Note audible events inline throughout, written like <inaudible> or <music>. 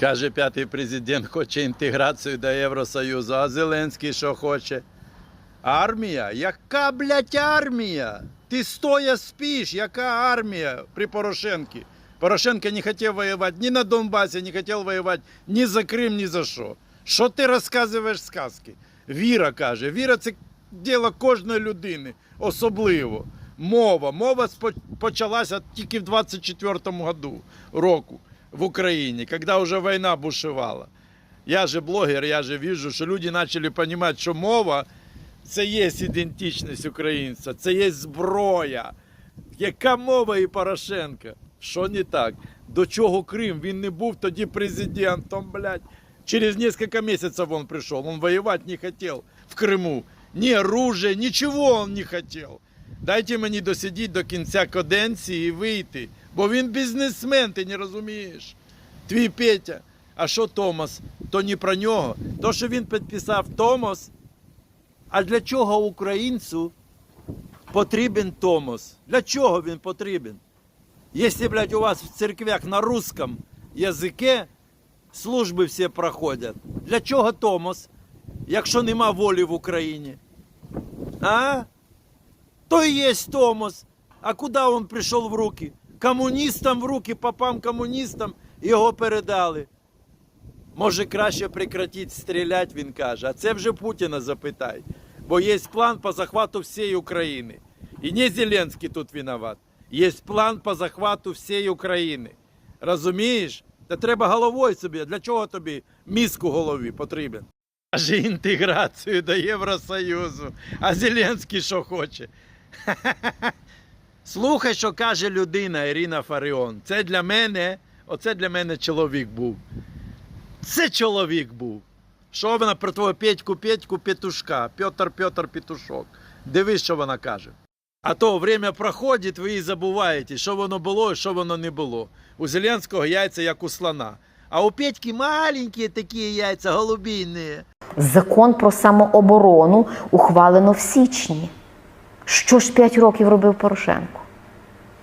Каже, п'ятий президент хоче інтеграцію до Євросоюзу, а Зеленський що хоче? Армія? Яка, блядь, армія? Ти стоя спиш, яка армія при Порошенкі? Порошенко не хотів воювати ні на Донбасі, не хотів воювати ні за Крим, ні за що. Що ти розказуєш сказки? Віра каже, віра це діло кожної людини, особливо. Мова. Мова почалася тільки в 24-му году року в Україні, коли вже війна бушувала. Я же блогер, я же вижу, що люди почали розуміти, що мова це є ідентичність українця, це є зброя. Яка мова і Порошенка? Що не так? До чого Крим? Він не був тоді президентом, блядь. Через несколько месяцев он пришел. Он воевать не хотел в Криму. Ни оружия, нічого он не хотел. Дайте мені досидіти до кінця каденції і вийти. Бо він бізнесмен, ти не розумієш. Твій Петя. А що Томас? То не про нього. То, що він підписав Томас. А для чого українцю потрібен Томос? Для чого він потрібен? Якщо, блядь, у вас в церквях на русском язике служби всі проходять, для чого Томос, якщо нема волі в Україні? А? То і є Томос. А куди він прийшов в руки? Комуністам в руки, попам комуністам його передали. Може, краще прекратити стріляти, він каже. А це вже Путіна запитай. Бо є план по захвату всієї України. І не Зеленський тут виноват. Є план по захвату всієї України. Розумієш? Та треба головою собі. Для чого тобі мізку голові потрібен? Каже інтеграцію до Євросоюзу. А Зеленський що хоче? <laughs> Слухай, що каже людина Ірина Фаріон. Це для мене, оце для мене чоловік був. Це чоловік був. Що вона про твого Петьку, Петьку, Петушка, Петр, Петр, Петушок. Дивись, що вона каже. А то время проходить, ви і забуваєте, що воно було і що воно не було. У Зеленського яйця як у слона. А у Петьки маленькі такі яйця, голубійні. Закон про самооборону ухвалено в січні. Що ж 5 років робив Порошенко?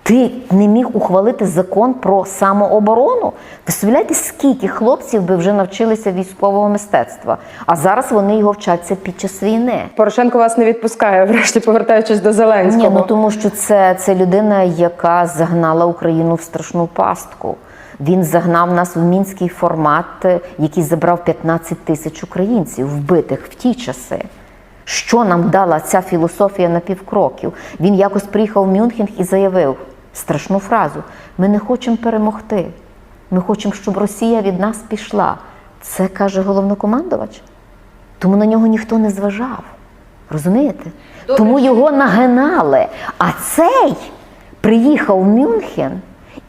Ти не міг ухвалити закон про самооборону? Виставляєте, скільки хлопців би вже навчилися військового мистецтва, а зараз вони його вчаться під час війни. Порошенко вас не відпускає, <laughs> врешті повертаючись до Зеленського. Ні, ну тому що це, це людина, яка загнала Україну в страшну пастку. Він загнав нас в мінський формат, е, який забрав 15 тисяч українців, вбитих в ті часи. Що нам дала ця філософія на півкроків? Він якось приїхав в Мюнхен і заявив страшну фразу: ми не хочемо перемогти. Ми хочемо, щоб Росія від нас пішла. Це каже головнокомандувач. Тому на нього ніхто не зважав. Розумієте? Тому його нагинали. А цей приїхав в Мюнхен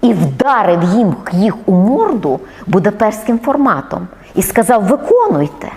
і вдарив їм їх у морду будапештським форматом і сказав: виконуйте.